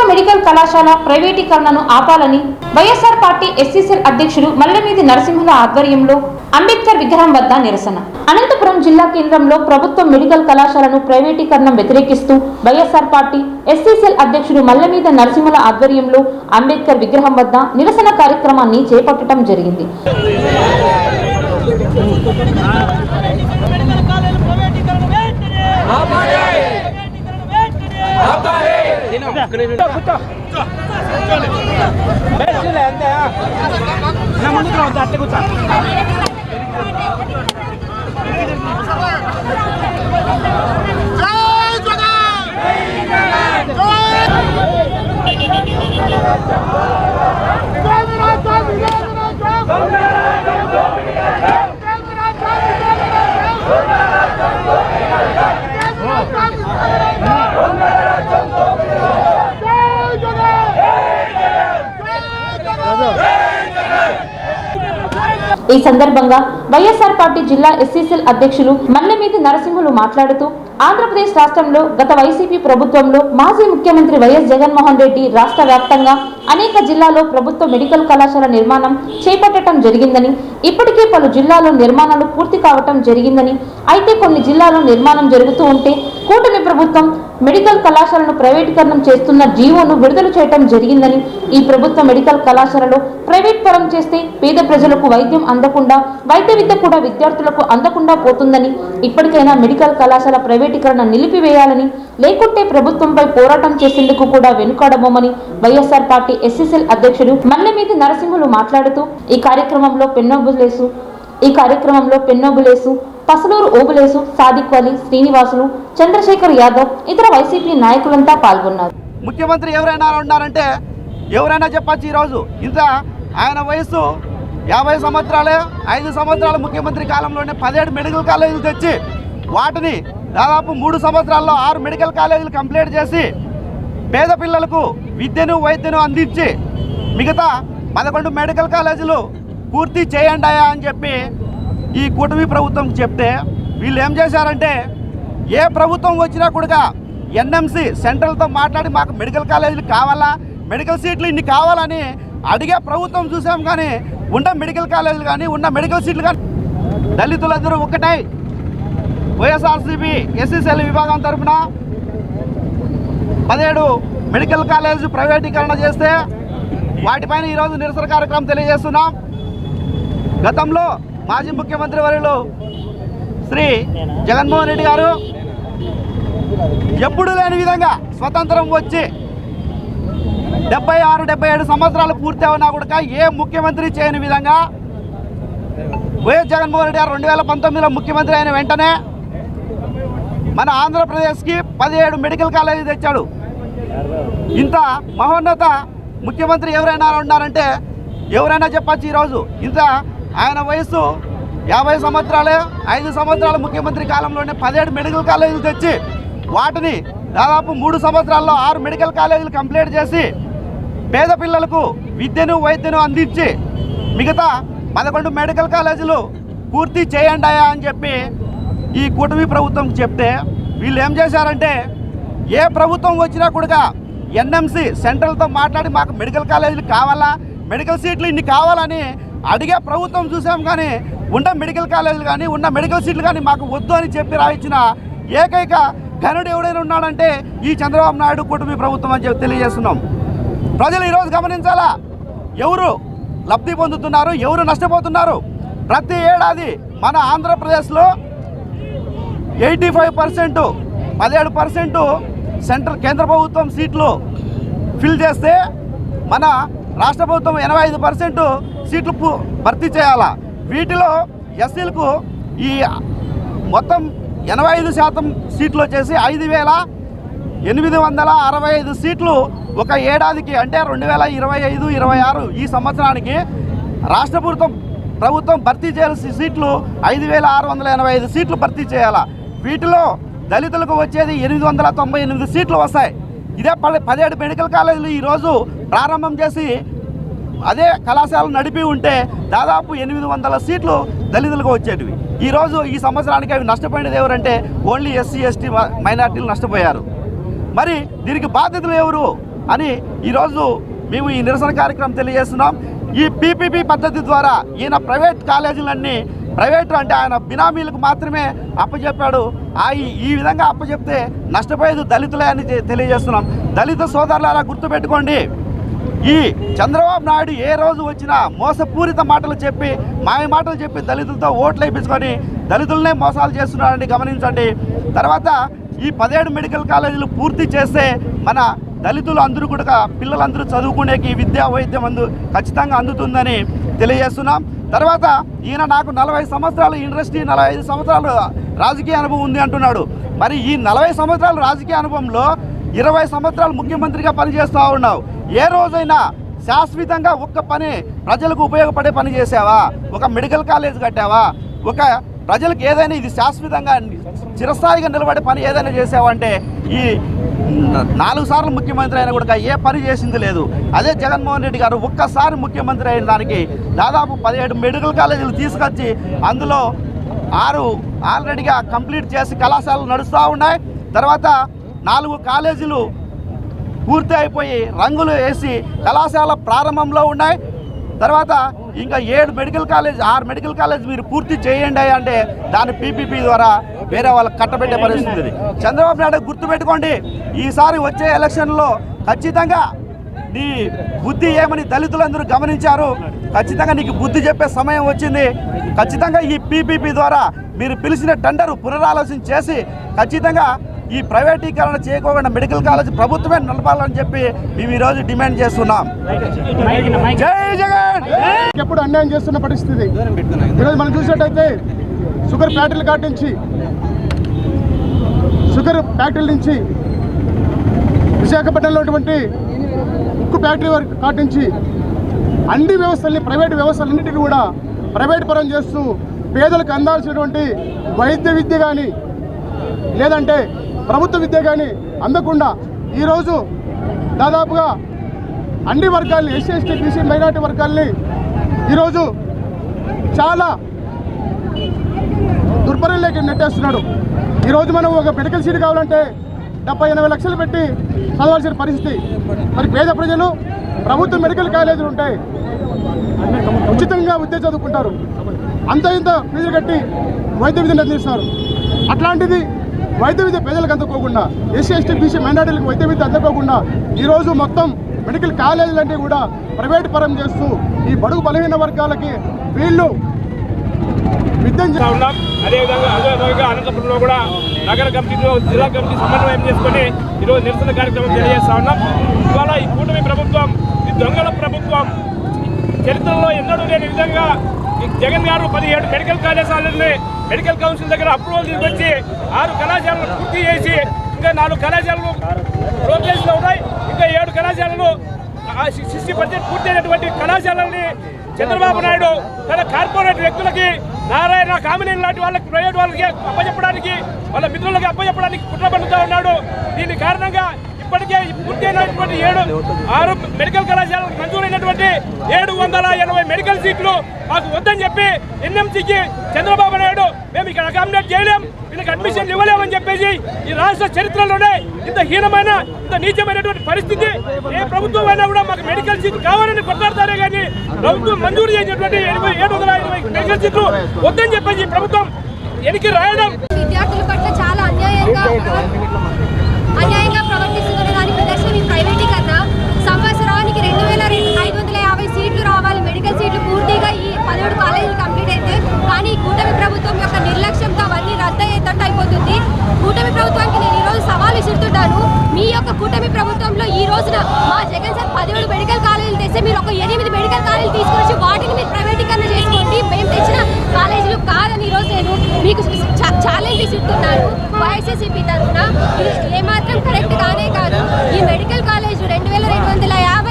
ప్రభుత్వ మెడికల్ కళాశాల ప్రైవేటీకరణను ఆపాలని వైఎస్ఆర్ పార్టీ ఎస్సీసీఎల్ అధ్యక్షుడు మల్లెమీది నరసింహుల ఆధ్వర్యంలో అంబేద్కర్ విగ్రహం వద్ద నిరసన. అనంతపురం జిల్లా కేంద్రంలో ప్రభుత్వ మెడికల్ కళాశాలను ప్రైవేటీకరణ వ్యతిరేకిస్తూ వైఎస్ఆర్ పార్టీ ఎస్సీసీఎల్ అధ్యక్షుడు మల్లెమీద నరసింహుల ఆధ్వర్యంలో అంబేద్కర్ విగ్రహం వద్ద నిరసన కార్యక్రమాన్ని చేపట్టడం జరిగింది. ਬੈਸਟ ਲੈਂਦੇ ਆ ਨਾ ਮਨ ਕਰਾਉਂ ਦਾਤੇ ਕੁੱਤਾ Come on, come on, come on! ఈ సందర్భంగా వైఎస్ఆర్ పార్టీ జిల్లా ఎస్సీసీఎల్ అధ్యక్షులు మల్లెమీది నరసింహులు మాట్లాడుతూ ఆంధ్రప్రదేశ్ రాష్ట్రంలో గత వైసీపీ ప్రభుత్వంలో మాజీ ముఖ్యమంత్రి వైఎస్ జగన్మోహన్ రెడ్డి రాష్ట్ర వ్యాప్తంగా అనేక జిల్లాలో ప్రభుత్వ మెడికల్ కళాశాల నిర్మాణం చేపట్టడం జరిగిందని ఇప్పటికే పలు జిల్లాలో నిర్మాణాలు పూర్తి కావటం జరిగిందని అయితే కొన్ని జిల్లాలో నిర్మాణం జరుగుతూ ఉంటే కూటమి ప్రభుత్వం మెడికల్ కళాశాలను ప్రైవేటీకరణం చేస్తున్న జీవోను విడుదల చేయటం జరిగిందని ఈ ప్రభుత్వ మెడికల్ కళాశాలలో ప్రైవేట్ పరం చేస్తే పేద ప్రజలకు వైద్యం అందకుండా వైద్య విద్య కూడా విద్యార్థులకు అందకుండా పోతుందని ఇప్పటికైనా మెడికల్ కళాశాల ప్రైవేటీకరణ నిలిపివేయాలని లేకుంటే ప్రభుత్వంపై పోరాటం చేసేందుకు కూడా వెనుకాడబోమని వైఎస్ఆర్ పార్టీ ఎస్ఎస్ఎల్ అధ్యక్షుడు మల్లెమీది నరసింహులు మాట్లాడుతూ ఈ కార్యక్రమంలో పెన్నోబులేసు ఈ కార్యక్రమంలో పెన్నోబులేసు పసలూరు ఓబులేసు సాదిక్ అలీ శ్రీనివాసులు చంద్రశేఖర్ యాదవ్ ఇతర వైసీపీ నాయకులంతా పాల్గొన్నారు. ముఖ్యమంత్రి ఎవరైనా ఉన్నారంటే ఎవరైనా చెప్పచ్చు ఈరోజు. ఇంత ఆయన వయసు యాభై సంవత్సరాలే ఐదు సంవత్సరాల ముఖ్యమంత్రి కాలంలోనే పదిహేడు మెడికల్ కాలేజీలు తెచ్చి వాటిని దాదాపు మూడు సంవత్సరాల్లో ఆరు మెడికల్ కాలేజీలు కంప్లీట్ చేసి పేద పిల్లలకు విద్యను వైద్యను అందించి మిగతా పదకొండు మెడికల్ కాలేజీలు పూర్తి చేయండి అని చెప్పి ఈ కూటమి ప్రభుత్వం చెప్తే వీళ్ళు ఏం చేశారంటే ఏ ప్రభుత్వం వచ్చినా కూడా ఎన్ఎంసి సెంట్రల్తో మాట్లాడి మాకు మెడికల్ కాలేజీలు కావాలా మెడికల్ సీట్లు ఇన్ని కావాలని అడిగే ప్రభుత్వం చూసాం కానీ ఉన్న మెడికల్ కాలేజీలు కానీ ఉన్న మెడికల్ సీట్లు కానీ దళితులందరూ ఒక్కటై. వైఎస్ఆర్సీపీ ఎస్సీసీఎల్ విభాగం తరఫున పదిహేడు మెడికల్ కాలేజ్ ప్రైవేటీకరణ చేస్తే వాటిపైన ఈరోజు నిరసన కార్యక్రమం తెలియజేస్తున్నాం. గతంలో మాజీ ముఖ్యమంత్రి వర్యులు శ్రీ జగన్మోహన్ రెడ్డి గారు ఎప్పుడు లేని విధంగా స్వతంత్రం వచ్చి డెబ్బై ఆరు డెబ్బై ఏడు సంవత్సరాలు పూర్తి అవునా కూడా ఏ ముఖ్యమంత్రి చేయని విధంగా? వైఎస్ జగన్మోహన్ రెడ్డి గారు రెండు వేల పంతొమ్మిదిలో ముఖ్యమంత్రి అయిన వెంటనే మన ఆంధ్రప్రదేశ్కి పదిహేడు మెడికల్ కాలేజీ తెచ్చాడు. ఇంత మహోన్నత ముఖ్యమంత్రి ఎవరైనా ఉన్నారంటే ఎవరైనా చెప్పచ్చు ఈరోజు. ఇంత ఆయన వయసు యాభై సంవత్సరాలే ఐదు సంవత్సరాల ముఖ్యమంత్రి కాలంలోనే పదిహేడు మెడికల్ కాలేజీలు తెచ్చి వాటిని దాదాపు మూడు సంవత్సరాల్లో ఆరు మెడికల్ కాలేజీలు కంప్లీట్ చేసి పేద పిల్లలకు విద్యను వైద్యను అందించి మిగతా పదకొండు మెడికల్ కాలేజీలు పూర్తి చేయండాయా అని చెప్పి ఈ కూటమి ప్రభుత్వం చెప్తే వీళ్ళు ఏం చేశారంటే ఏ ప్రభుత్వం వచ్చినా కూడా ఎన్ఎంసి సెంట్రల్తో మాట్లాడి మాకు మెడికల్ కాలేజీలు కావాలా మెడికల్ సీట్లు ఇన్ని కావాలని అడిగే ప్రభుత్వం చూసాం కానీ ఉన్న మెడికల్ కాలేజీలు కానీ ఉన్న మెడికల్ సీట్లు కానీ మాకు వద్దు అని చెప్పి రాయించిన ఏకైక ఘనుడు ఎవడైనా ఉన్నాడంటే ఈ చంద్రబాబు నాయుడు కూటమి ప్రభుత్వం అని చెప్పి తెలియజేస్తున్నాం. ప్రజలు ఈరోజు గమనించాలా? ఎవరు లబ్ధి పొందుతున్నారు? ఎవరు నష్టపోతున్నారు? ప్రతి ఏడాది మన ఆంధ్రప్రదేశ్లో ఎయిటీ ఫైవ్ పర్సెంట్ పదిహేడు పర్సెంట్ సెంట్రల్ కేంద్ర ప్రభుత్వం సీట్లు ఫిల్ చేస్తే మన రాష్ట్ర ప్రభుత్వం ఎనభై ఐదు పర్సెంట్ సీట్లు భర్తీ చేయాలా? వీటిలో ఎస్సీలకు ఈ మొత్తం ఎనభై ఐదు శాతం సీట్లు వచ్చేసి ఐదు వేల ఎనిమిది వందల అరవై ఐదు సీట్లు ఒక ఏడాదికి అంటే రెండు వేల ఇరవై ఐదు ఇరవై ఆరు ఈ సంవత్సరానికి రాష్ట్ర ప్రభుత్వం ప్రభుత్వం భర్తీ చేయాల్సిన సీట్లు ఐదు వేల ఆరు వందల ఎనభై ఐదు సీట్లు భర్తీ చేయాలా? వీటిలో దళితులకు వచ్చేది ఎనిమిది వందల తొంభై ఎనిమిది సీట్లు వస్తాయి. ఇదే పది పదిహేడు మెడికల్ కాలేజీలు ఈరోజు ప్రారంభం చేసి అదే కళాశాల నడిపి ఉంటే దాదాపు ఎనిమిది వందల సీట్లు దళితులకు వచ్చేటివి. ఈరోజు ఈ సంవత్సరానికి అవి నష్టపోయినది ఎవరంటే ఓన్లీ ఎస్సీ ఎస్టీ మైనార్టీలు నష్టపోయారు. మరి దీనికి బాధ్యతలు ఎవరు అని ఈరోజు మేము ఈ నిరసన కార్యక్రమం తెలియజేస్తున్నాం. ఈ పీపీపీ పద్ధతి ద్వారా ఈయన ప్రైవేట్ కాలేజీలన్నీ ప్రైవేటు అంటే ఆయన బినామీలకు మాత్రమే అప్పచెప్పాడు ఆ ఈ- ఈ విధంగా అప్పచెప్తే నష్టపోయేది దళితులే అని తెలియజేస్తున్నాం. దళిత సోదరులారా గుర్తుపెట్టుకోండి. ఈ చంద్రబాబు నాయుడు ఏ రోజు వచ్చినా మోసపూరిత మాటలు చెప్పి మాయ మాటలు చెప్పి దళితులతో ఓట్లు వేయించుకొని దళితులనే మోసాలు చేస్తున్నారని గమనించండి. తర్వాత ఈ పదిహేడు మెడికల్ కాలేజీలు పూర్తి చేస్తే మన దళితులు అందరూ కూడా పిల్లలందరూ చదువుకునేకి విద్యా వైద్యం అందు ఖచ్చితంగా అందుతుందని తెలియజేస్తున్నాం. తర్వాత ఈయన నాకు నలభై సంవత్సరాలు ఇండస్ట్రీ నలభై ఐదు సంవత్సరాలు రాజకీయ అనుభవం ఉంది అంటున్నాడు. మరి ఈ నలభై సంవత్సరాల రాజకీయ అనుభవంలో ఇరవై సంవత్సరాలు ముఖ్యమంత్రిగా పనిచేస్తూ ఉన్నావు. ఏ రోజైనా శాశ్వతంగా ఒక్క పని ప్రజలకు ఉపయోగపడే పని చేసావా ఒక మెడికల్ కాలేజ్ కట్టావా? ఒక ప్రజలకు ఏదైనా ఇది శాశ్వతంగా చిరస్థాయిగా నిలబడే పని ఏదైనా చేసావంటే ఈ నాలుగు సార్లు ముఖ్యమంత్రి అయినా కూడా ఏ పని చేసింది లేదు. అదే జగన్మోహన్ రెడ్డి గారు ఒక్కసారి ముఖ్యమంత్రి అయిన దానికి దాదాపు పదిహేడు మెడికల్ కాలేజీలు తీసుకొచ్చి అందులో ఆరు ఆల్రెడీగా కంప్లీట్ చేసి కళాశాలలు నడుస్తూ ఉన్నాయి. తర్వాత నాలుగు కాలేజీలు పూర్తి అయిపోయి రంగులు వేసి కళాశాల ప్రారంభంలో ఉన్నాయి. తర్వాత ఇంకా ఏడు మెడికల్ కాలేజ్ ఆరు మెడికల్ కాలేజ్ మీరు పూర్తి చేయండి అంటే దాని పీపీపీ ద్వారా వేరే వాళ్ళకి కట్టబెట్టే పరిస్థితి చంద్రబాబు నాయుడు గుర్తుపెట్టుకోండి ఈసారి వచ్చే ఎలక్షన్లో ఖచ్చితంగా నీ బుద్ధి ఏమని దళితులందరూ గమనించారు? ఖచ్చితంగా నీకు బుద్ధి చెప్పే సమయం వచ్చింది. ఖచ్చితంగా ఈ పీపీపీ ద్వారా మీరు పిలిచిన టెండర్ పునరాలోచన చేసి ఖచ్చితంగా ఈ ప్రైవేటీకరణ చేయకోకుండా మెడికల్ కాలేజ్ ప్రభుత్వమే నడపాలని చెప్పి మేము ఈరోజు డిమాండ్ చేస్తున్నాం. జై జగన్! ఎప్పుడు అన్యాయం చేస్తున్న పరిస్థితి. ఈరోజు మనం చూసినట్టయితే షుగర్ ఫ్యాక్టరీల కాటి నుంచి షుగర్ ఫ్యాక్టరీల నుంచి విశాఖపట్నంలో ఉన్నటువంటి ఉక్కు ఫ్యాక్టరీ వరకు కాటి నుంచి అన్ని వ్యవస్థల్ని ప్రైవేట్ వ్యవస్థలన్నింటినీ కూడా ప్రైవేట్ పరం చేస్తూ పేదలకు అందాల్సినటువంటి వైద్య విద్య కానీ లేదంటే ప్రభుత్వ విద్య కానీ అందకుండా ఈరోజు దాదాపుగా అన్ని వర్గాల్ని ఎస్సీ ఎస్టీ బీసీ మైనార్టీ వర్గాల్ని ఈరోజు చాలా దుర్భరంలోకి నెట్టేస్తున్నాడు ఈరోజు మనం ఒక మెడికల్ సీట్ కావాలంటే డెబ్బై ఎనభై లక్షలు పెట్టి చదవాల్సిన పరిస్థితి. మరి పేద ప్రజలు ప్రభుత్వ మెడికల్ కాలేజీలు ఉంటాయి ఉచితంగా విద్య చదువుకుంటారు. అంత ఇంత ఫీజులు కట్టి వైద్య విద్యను అందిస్తారు. అట్లాంటిది వైద్య విద్య ప్రజలకు అందుకోకుండా ఎస్సీ ఎస్టీ బీసీ మైనార్టీలకు వైద్య విద్య అందుకోకుండా ఈరోజు మొత్తం మెడికల్ కాలేజీలన్నీ కూడా ప్రైవేట్ పరం చేస్తూ ఈ బడుగు బలహీన వర్గాలకి వీళ్ళు విద్యను ఉన్నాం. అదేవిధంగా అదేవిధంగా అనంతపురంలో కూడా నగర కమిటీలో జిల్లా కమిటీ సమన్వయం చేసుకుని ఈరోజు నిరసన కార్యక్రమం తెలియజేస్తా ఉన్నాం. ఇవాళ ఈ కూటమి ప్రభుత్వం ఈ దొంగల ప్రభుత్వం చరిత్రలో ఎన్నడూ లేని విధంగా జగన్ గారు పదిహేడు మెడికల్ కళాశాలని మెడికల్ కౌన్సిల్ దగ్గర అప్రూవల్ తీసుకొచ్చి ఆరు కళాశాలను పూర్తి చేసి ఇంకా నాలుగు కళాశాలలు ప్రోగ్రెస్లో ఉన్నాయి. ఇంకా ఏడు కళాశాలలు సిక్స్టీ పర్సెంట్ పూర్తయినటువంటి కళాశాలని చంద్రబాబు నాయుడు తన కార్పొరేట్ వ్యక్తులకి నారాయణ కామినేని లాంటి వాళ్ళకి ప్రైవేట్ వాళ్ళకి అప్పచెప్పడానికి వాళ్ళ మిత్రులకి అప్పచెప్పడానికి కుట్ర పడుతూ ఉన్నాడు. దీని కారణంగా ఇప్పటికే పూర్తయినటువంటి ఏడు ఆరు మెడికల్ కళాశాలకు మంజూరైనటువంటి ఏడు వందల ఎనభై మెడికల్ సీట్లు మాకు వద్దని చెప్పి ఎన్ఎంసీకి చంద్రబాబు నాయుడు మేము ఇక్కడ అకామిడేట్ చేయలేం వీళ్ళకి అడ్మిషన్ ఇవ్వలేమని చెప్పేసి ఈ రాష్ట్ర చరిత్రలోనే ఇంత హీనమైన ఇంత నీచమైనటువంటి పరిస్థితి ఏ ప్రభుత్వం అయినా కూడా మాకు మెడికల్ సీట్ కావాలని కొట్లాడతారే కానీ ప్రభుత్వం మంజూరు చేసినటువంటి ఎనభై ఏడు వందల ఎనభై మెడికల్ సీట్లు వద్దని చెప్పేసి ప్రభుత్వం ఎనికి రాయడం. విద్యార్థుల పట్ల చాలా అన్యాయంగా ప్రవర్తిస్తున్న దాని ప్రదర్శన ఈ ప్రైవేటీకరణ సంవత్సరానికి రెండు వేల ఐదు వందల యాభై సీట్లు రావాలి మెడికల్ సీట్లు పూర్తిగా ఈ పదిహేడు కాలేజీలు కంప్లీట్ అయితే కానీ ఈ కూటమి ప్రభుత్వం యొక్క నిర్లక్ష్యంతో అవన్నీ రద్దయ్యేటట్టు అయిపోతుంది కూటమి ప్రభుత్వానికి నేను ఈరోజు సవాల్ విసురుతున్నాను మీ యొక్క కూటమి ప్రభుత్వంలో ఈ రోజున మా జగన్ సార్ పదిహేడు మెడికల్ కాలేజీలు తెస్తే మీరు ఒక ఎనిమిది మెడికల్ కాలేజీలు తీసుకొచ్చి వాటిని మీరు ప్రైవేటీకరణ చేసుకోండి. మేము తెచ్చిన కాలేజీలు కాదని ఈరోజు నేను మీకు చా- ఛాలెంజ్ ఇస్తున్నాను. వైఎస్ఎస్సీపీ తరఫున. ఏమాత్రం కరెక్ట్ కానే కాదు. ఈ మెడికల్ కాలేజ్ రెండు వేల రెండు వందల యాభై